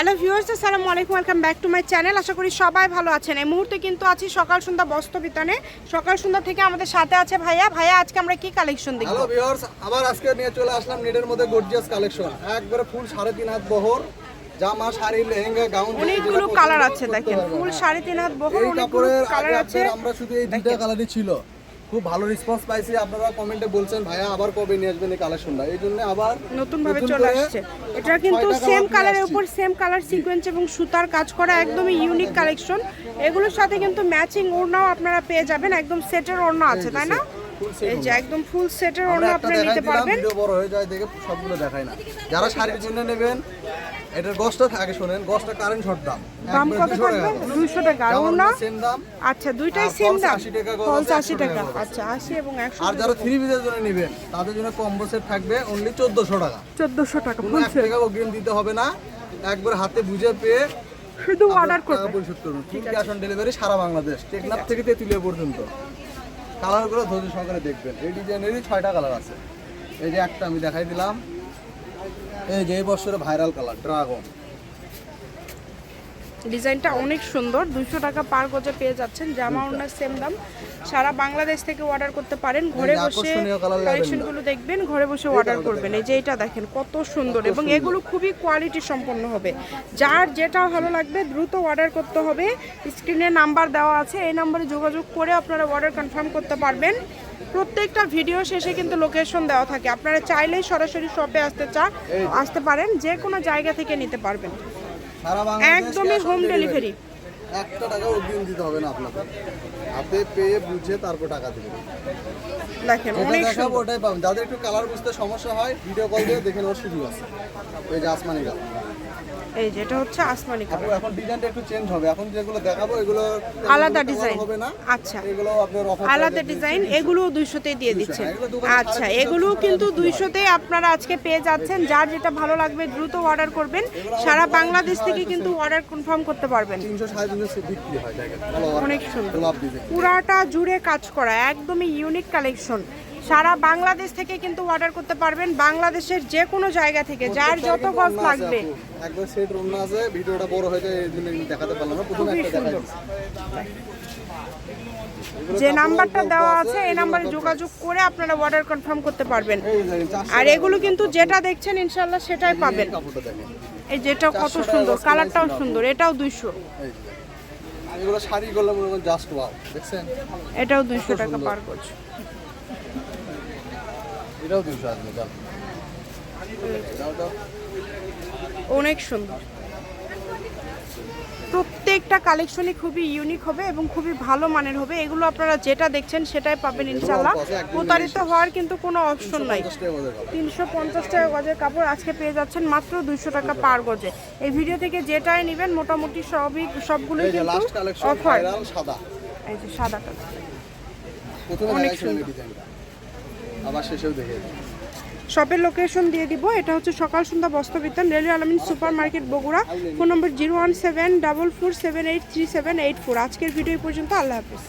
Hello viewers আসসালামু আলাইকুম welcome back to my channel. আশা করি সবাই ভালো আছেন। এই মুহূর্তে কিন্তু আছি সকাল সন্ধ্যা বস্ত্র বিতানে সকাল সন্ধ্যা থেকে আমাদের সাথে আছে ভাইয়া। ভাইয়া আজকে আমরা কি কালেকশন দেখব? হ্যালো ভিউয়ার্স আবার আজকে নিয়ে চলে আসলাম নেটের মধ্যে গর্জিয়াস কালেকশন একবারে ফুল সাড়ে তিন হাত বহর জামা শাড়ি লেহেঙ্গা গাউন অনেকগুলো কালার আছে দেখেন। ফুল সাড়ে তিন হাত বহর অনেকগুলো কালার আছে। আমরা শুধু এই দুইটা কালারই ছিল। খুব ভালো রেসপন্স পাইছি। আপনারা কমেন্টে বলছেন ভাইয়া আবার কবে নিয়ে আসবেন এই কালেকশনটা এই জন্য আবার নতুন ভাবে চলে আসছে। এটা কিন্তু সেম কালারের উপর সেম কালার সিকোয়েন্স এবং সুতার কাজ করা একদমই ইউনিক কালেকশন এগুলোর সাথে কিন্তু ম্যাচিং ওড়নাও আপনারা পেয়ে যাবেন। একদম সেটের ওড়না আছে তাই না? এই যে একদম ফুল সেটের ওড়না নিতে পারবেন। ভিডিও বড় হয়ে যায় দেখে সবগুলো দেখাই না। যারা শাড়ির জন্য নেবেন এটার গসটা থাকে শোনেন গসটা কারেন্ট শর্ট দাম। দাম কত থাকবে করে। দুইশো টাকা। ওড়না? সেম দাম আচ্ছা দুইটাই সেম দাম। 80 টাকা গজ ফলস আছে, আশি 100 টাকা আচ্ছা আশি এবং একশো আর যারা থ্রি পিসের জন্য নেবেন তাদের জন্য কম্বো সেট থাকবে অনলি চোদ্দশো টাকা। চোদ্দশো টাকা কোনো ফুল এক টাকা অগ্রিম দিতে হবে না একবার হাতে বুঝে পেয়ে শুধু অর্ডার করবেন। পরিশোধ করুন। ক্যাশ অন ডেলিভারি সারা বাংলাদেশ টেকনাফ থেকে তেঁতুলিয়া পর্যন্ত। কালারগুলো ধৈর্য সহকারে দেখবেন। এই ডিজাইনেরই ছয়টা কালার আছে। এই যে একটা আমি দেখাই দিলাম। এই যে এই বছরে ভাইরাল কালার, ড্রাগন। ডিজাইনটা অনেক সুন্দর। দুশো টাকা পার গজে পেয়ে যাচ্ছেন। জামা ওনার সেম দাম। সারা বাংলাদেশ থেকে অর্ডার করতে পারেন। ঘরে বসে কালেকশনগুলো দেখবেন ঘরে বসে অর্ডার করবেন। এই যে এটা দেখেন কত সুন্দর। এবং এগুলো খুবই কোয়ালিটি সম্পন্ন হবে। যার যেটা ভালো লাগবে দ্রুত অর্ডার করতে হবে। স্ক্রিনে নাম্বার দেওয়া আছে। এই নাম্বারে যোগাযোগ করে আপনারা অর্ডার কনফার্ম করতে পারবেন। প্রত্যেকটা ভিডিও শেষে কিন্তু লোকেশন দেওয়া থাকে। আপনারা চাইলেই সরাসরি শপে আসতে চা আসতে পারেন। যে কোনো জায়গা থেকে নিতে পারবেন। একদমই delivery। delivery। একটা টাকা অগ্রিম দিতে হবে না আপনাকে। হাতে পেয়ে বুঝে তারপর টাকা দেবেন। দেখেন অনেক ওটাই পাবেন। যাদের একটু কালার বুঝতে সমস্যা হয় ভিডিও কল দিয়ে দেখে নেওয়ার সুযোগ আছে। ওই যে আসমানি কালার এই যেটা হচ্ছে আসমানি কালার এখন ডিজাইনটা একটু চেঞ্জ হবে। এখন যেগুলো দেখাবো এগুলো আলাদা ডিজাইন হবে না। আচ্ছা। এগুলো আপনার আলাদা ডিজাইন এগুলো দুইশোতেই দিয়ে দিচ্ছেন। আচ্ছা এগুলো কিন্তু টাকা দুইশোতেই আপনারা আজকে পেয়ে যাচ্ছেন। যার যেটা ভালো লাগবে দ্রুত অর্ডার করবেন। সারা বাংলাদেশ থেকে কিন্তু অর্ডার কনফার্ম করতে পারবেন। তিনশো সাড়ে তিনশো বিক্রি হয়। অনেক সুন্দর। পুরাটা জুড়ে কাজ করা একদমই ইউনিক কালেকশন সারা বাংলাদেশ থেকে কিন্তু অর্ডার করতে পারবেন বাংলাদেশের যে কোনো জায়গা থেকে যার যত গজ লাগবে। একবার সেট রুম আছে ভিডিওটা বড় হয়ে যায় এই জন্য আমি দেখাতে পারলাম না। প্রথমে একটা দেখাই যে নাম্বারটা দেওয়া আছে এই নাম্বারে যোগাযোগ করে আপনারা অর্ডার কনফার্ম করতে পারবেন। আর এগুলো কিন্তু যেটা দেখছেন ইনশাল্লাহ সেটাই পাবেন। এই যেটা কত সুন্দর কালারটাও সুন্দর এটাও দুইশো। এগুলো শাড়ি মনে জাস্ট ওয়াও দেখছেন? এটাও দুইশো টাকা পার গজ। এটাও দুশো আসবে যাও। যাও যাও অনেক সুন্দর। প্রত্যেকটা কালেকশনই খুবই ইউনিক হবে এবং খুবই ভালো মানের হবে। এগুলো আপনারা যেটা দেখছেন সেটাই পাবেন ইনশাল্লাহ প্রতারিত হওয়ার কিন্তু কোনো অপশন নাই। তিনশো পঞ্চাশ টাকা গজের কাপড়। আজকে পেয়ে যাচ্ছেন মাত্র দুইশো টাকা পার গজে। এই ভিডিও থেকে যেটাই নেবেন মোটামুটি সবই সবগুলোই কিন্তু অফার সাদা। এই যে সাদা কালার প্রথমে অনেক সুন্দর। আবার শেষেও দেখে শপের লোকেশন দিয়ে দিব। এটা হচ্ছে সকাল সন্ধ্যা বস্ত্র বস্ত্রবিতান railway Alamin super market Bogura. Phone number zero one seven double four seven eight three seven eight four. আজকের ভিডিও পর্যন্ত, আল্লাহ হাফিজ।